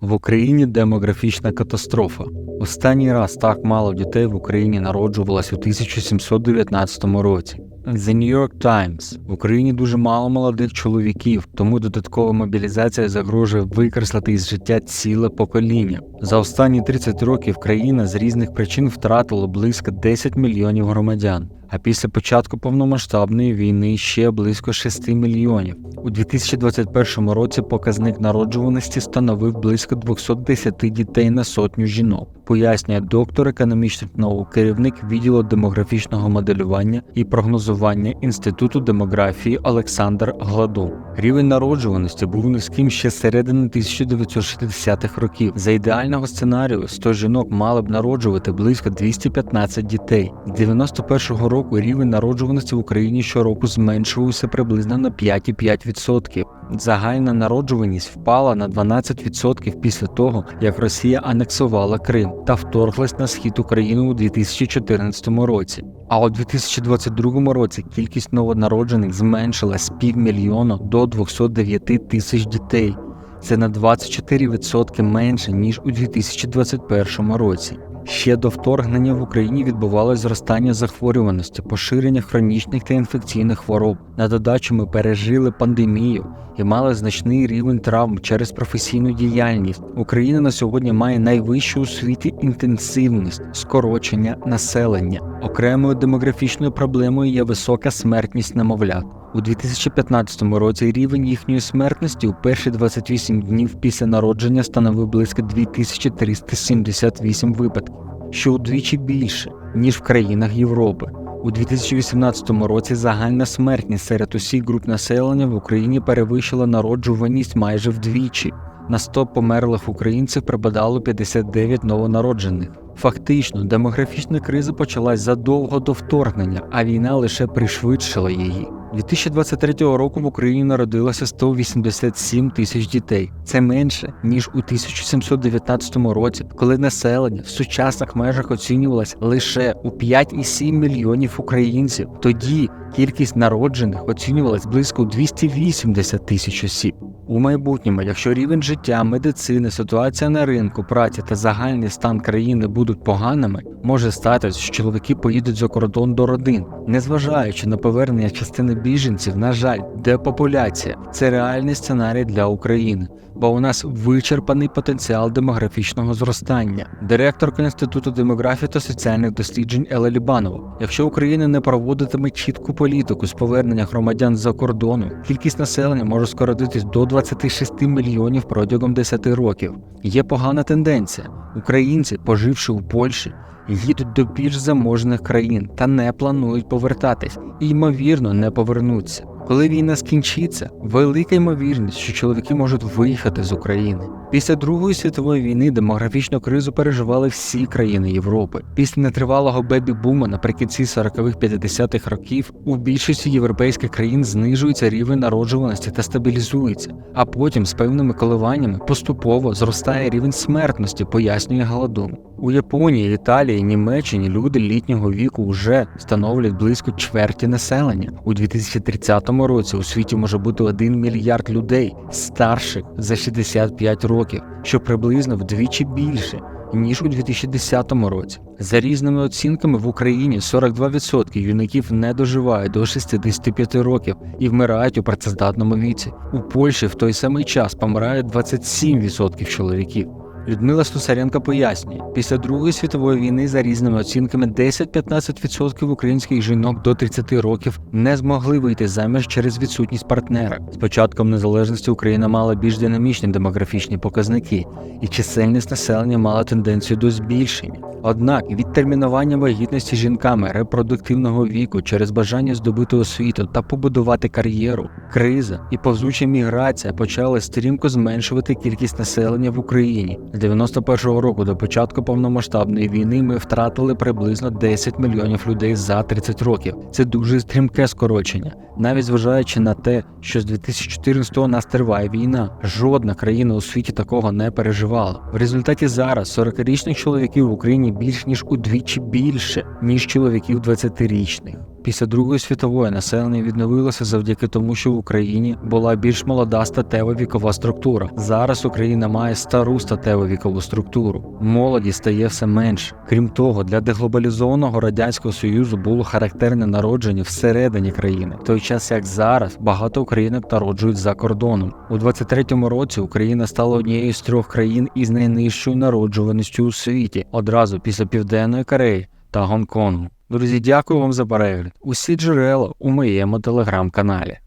В Україні демографічна катастрофа. Останній раз так мало дітей в Україні народжувалось у 1719 році. The New York Times. В Україні дуже мало молодих чоловіків, тому додаткова мобілізація загрожує викреслити із життя ціле покоління. За останні 30 років країна з різних причин втратила близько 10 мільйонів громадян. А після початку повномасштабної війни ще близько 6 мільйонів. У 2021 році показник народжуваності становив близько 210 дітей на сотню жінок, пояснює доктор економічних наук, керівник відділу демографічного моделювання і прогнозування Інституту демографії Олександр Гладов. Рівень народжуваності був низьким ще з середини 1960-х років. За ідеального сценарію 100 жінок мали б народжувати близько 215 дітей. З 91-го року рівень народжуваності в Україні щороку зменшувався приблизно на 5,5%. Загальна народжуваність впала на 12% після того, як Росія анексувала Крим та вторглась на схід України у 2014 році. А у 2022 році кількість новонароджених зменшилась з півмільйона до 209 тисяч дітей. Це на 24% менше ніж у 2021 році. Ще до вторгнення в Україні відбувалося зростання захворюваності, поширення хронічних та інфекційних хвороб. На додачу ми пережили пандемію і мали значний рівень травм через професійну діяльність. Україна на сьогодні має найвищу у світі інтенсивність скорочення населення. Окремою демографічною проблемою є висока смертність немовлят. У 2015 році рівень їхньої смертності у перші 28 днів після народження становив близько 2378 випадків, що удвічі більше ніж в країнах Європи. У 2018 році загальна смертність серед усіх груп населення в Україні перевищила народжуваність майже вдвічі. На 100 померлих українців припадало 59 новонароджених. Фактично, демографічна криза почалась задовго до вторгнення, а війна лише пришвидшила її. 2023 року в Україні народилося 187 тисяч дітей. Це менше ніж у 1719 році, коли населення в сучасних межах оцінювалось лише у 5,7 мільйонів українців. Тоді кількість народжених оцінювалась близько у 280 тисяч осіб. У майбутньому, якщо рівень життя, медицини, ситуація на ринку праці та загальний стан країни будуть поганими, може статися, що чоловіки поїдуть за кордон до родин, незважаючи на повернення частини біженців, на жаль, депопуляція це реальний сценарій для України, бо у нас вичерпаний потенціал демографічного зростання. Директорка інституту демографії та соціальних досліджень Еле Лібанова. Якщо Україна не проводитиме чітку політику з повернення громадян з-за кордону, кількість населення може скоротитись до 26 мільйонів протягом 10 років. Є погана тенденція. Українці, поживши у Польщі, їдуть до більш заможних країн та не планують повертатись і ймовірно не повернуться. Коли війна скінчиться, велика ймовірність, що чоловіки можуть виїхати з України. Після Другої світової війни демографічну кризу переживали всі країни Європи. Після нетривалого бебі-бума наприкінці 40-х-50-х років у більшості європейських країн знижується рівень народжуваності та стабілізується, а потім з певними коливаннями поступово зростає рівень смертності, пояснює Голодун. У Японії, Італії, Німеччині люди літнього віку вже становлять близько чверті населення. У 2030 році у світі може бути 1 мільярд людей старших за 65 років, що приблизно вдвічі більше. Ніж у 2010 році. За різними оцінками в Україні 42% юнаків не доживають до 65 років і вмирають у працездатному віці. У Польщі в той самий час помирають 27% чоловіків. Людмила Стусаренко пояснює, після Другої світової війни за різними оцінками 10-15% українських жінок до 30 років не змогли вийти заміж через відсутність партнера. З початком незалежності Україна мала більш динамічні демографічні показники, і чисельність населення мала тенденцію до збільшення. Однак відтермінування вагітності жінками репродуктивного віку через бажання здобути освіту та побудувати кар'єру, криза і повзуча міграція почали стрімко зменшувати кількість населення в Україні. З 91-го року до початку повномасштабної війни ми втратили приблизно 10 мільйонів людей за 30 років. Це дуже стрімке скорочення, навіть зважаючи на те, що з 2014-го нас триває війна. Жодна країна у світі такого не переживала. В результаті зараз 40-річних чоловіків в Україні більш ніж удвічі більше ніж чоловіків 20-річних. Після Другої світової населення відновилося завдяки тому, що в Україні була більш молода статева вікова структура. Зараз Україна має стару статеву вікову структуру. Молоді стає все менше. Крім того, для деглобалізованого радянського союзу було характерне народження всередині країни, в той час як зараз багато українок народжують за кордоном. У 23-му році Україна стала однією з трьох країн із найнижчою народжуваністю у світі, одразу після Південної Кореї та Гонконгу. Друзі, дякую вам за перегляд. Усі джерела у моєму телеграм-каналі.